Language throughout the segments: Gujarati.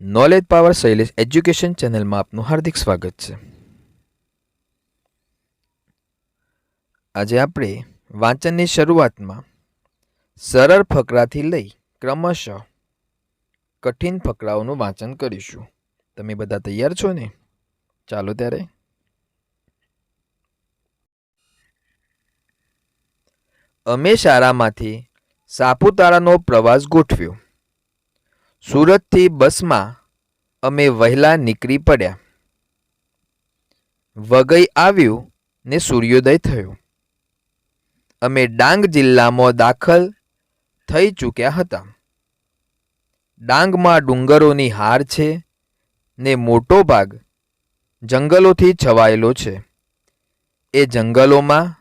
નોલેજ પાવર શૈલેષ એજ્યુકેશન ચેનલમાં આપનું હાર્દિક સ્વાગત છે. આજે આપણે વાંચનની શરૂઆતમાં સરળ ફકરાથી લઈ ક્રમશઃ કઠિન ફકરાઓનું વાંચન કરીશું. તમે બધા તૈયાર છો ને? ચાલો ત્યારે. અમે શાળામાંથી સાપુતારાનો પ્રવાસ ગોઠવ્યો. સુરતથી બસમાં અમે વહેલા નીકળી પડ્યા. વગઈ આવ્યું ને સૂર્યોદય થયો. અમે ડાંગ જિલ્લામાં દાખલ થઈ ચૂક્યા હતા. ડાંગમાં ડુંગરોની હાર છે ને મોટો ભાગ જંગલોથી છવાયેલો છે. એ જંગલોમાં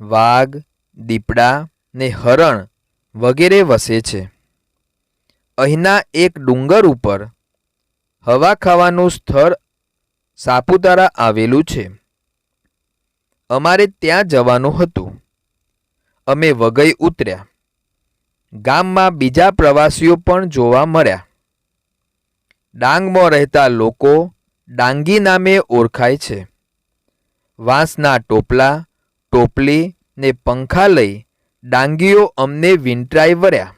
વાઘ, દીપડા ને હરણ વગેરે વસે છે. અહીંના એક ડુંગર ઉપર હવા ખાવાનું સ્થળ સાપુતારા આવેલું છે. અમારે ત્યાં જવાનું હતું. અમે વગઈ ઉતર્યા. ગામમાં બીજા પ્રવાસીઓ પણ જોવા મળ્યા. ડાંગમાં રહેતા લોકો ડાંગી નામે ઓળખાય છે. વાંસના ટોપલા, ટોપલી ને પંખા લઈ ડાંગીઓ અમને વીંટરાઈ વર્યા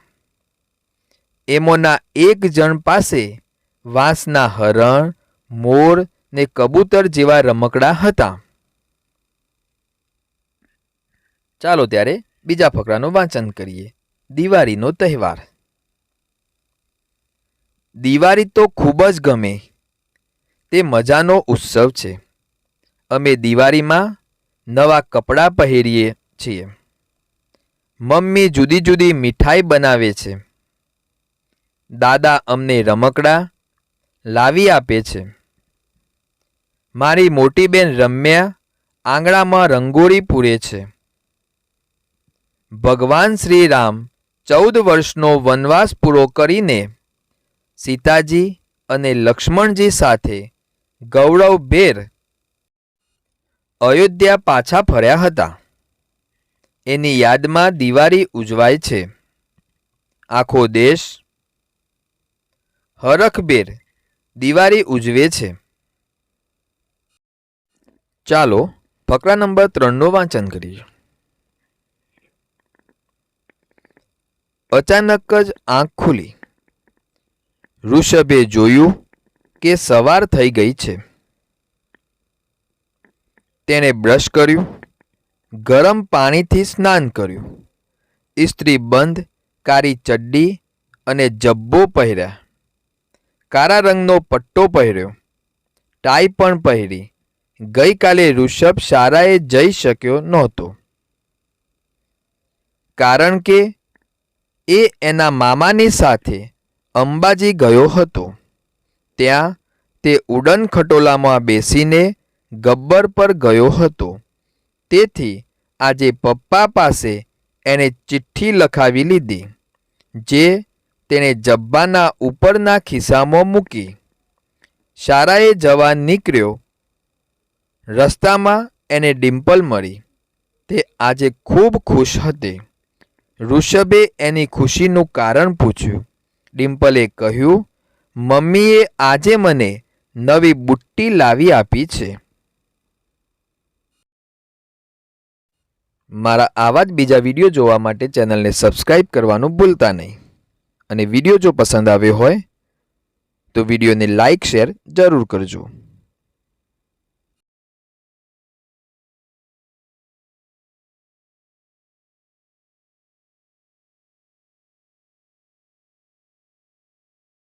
એમોના એક જણ પાસે વાંસના હરણ, મોર ને કબૂતર જેવા રમકડા હતા. ચાલો ત્યારે બીજા ફકરાનું વાંચન કરીએ. દિવાળીનો તહેવાર. દિવાળી તો ખૂબ જ ગમે. તે મજાનો ઉત્સવ છે. અમે દિવાળીમાં નવા કપડાં પહેરીએ છીએ. મમ્મી જુદી જુદી મીઠાઈ બનાવે છે. દાદા અમને રમકડા લાવી આપે છે. મારી મોટી બેન રમ્યા આંગણામાં રંગોળી પૂરે છે. ભગવાન શ્રી રામ ચૌદ વર્ષનો વનવાસ પૂરો કરીને સીતાજી અને લક્ષ્મણજી સાથે ગૌરવભેર અયોધ્યા પાછા ફર્યા હતા. એની યાદમાં દિવાળી ઉજવાય છે. આખો દેશ હરખભેર દિવાળી ઉજવે છે. ચાલો ફકરા નંબર ત્રણનું વાંચન કરીએ. અચાનક જ આંખ ખુલી. ઋષભે જોયું કે સવાર થઈ ગઈ છે. તેણે બ્રશ કર્યું, ગરમ પાણીથી સ્નાન કર્યું. ઇસ્ત્રી બંધ કાળી ચડ્ડી અને જબ્બો પહેર્યા. કાળા રંગનો પટ્ટો પહેર્યો. ટાઈ પણ પહેરી. ગઈકાલે ઋષભ શાળાએ જઈ શક્યો નહોતો. કારણ કે એ એના મામાની સાથે અંબાજી ગયો હતો. ત્યાં તે ઉડન ખટોલામાં બેસીને ગબ્બર પર ગયો હતો. તેથી આજે પપ્પા પાસે એણે ચિઠ્ઠી લખાવી લીધી, જે તેણે જબ્બાના ઉપરના ખિસ્સામાં મૂકી. શાળાએ જવા નીકળ્યો. રસ્તામાં એને ડિમ્પલ મળી. તે આજે ખૂબ ખુશ હતી. ઋષભે એની ખુશીનું કારણ પૂછ્યું. ડિમ્પલે કહ્યું, મમ્મીએ આજે મને નવી બુટ્ટી લાવી આપી છે. મારા આવા જ બીજા વીડિયો જોવા માટે ચેનલને સબસ્ક્રાઈબ કરવાનું ભૂલતા નહીં. અને વીડિયો જો પસંદ આવ્યો હોય તો વિડીયોને લાઇક શેર જરૂર કરજો.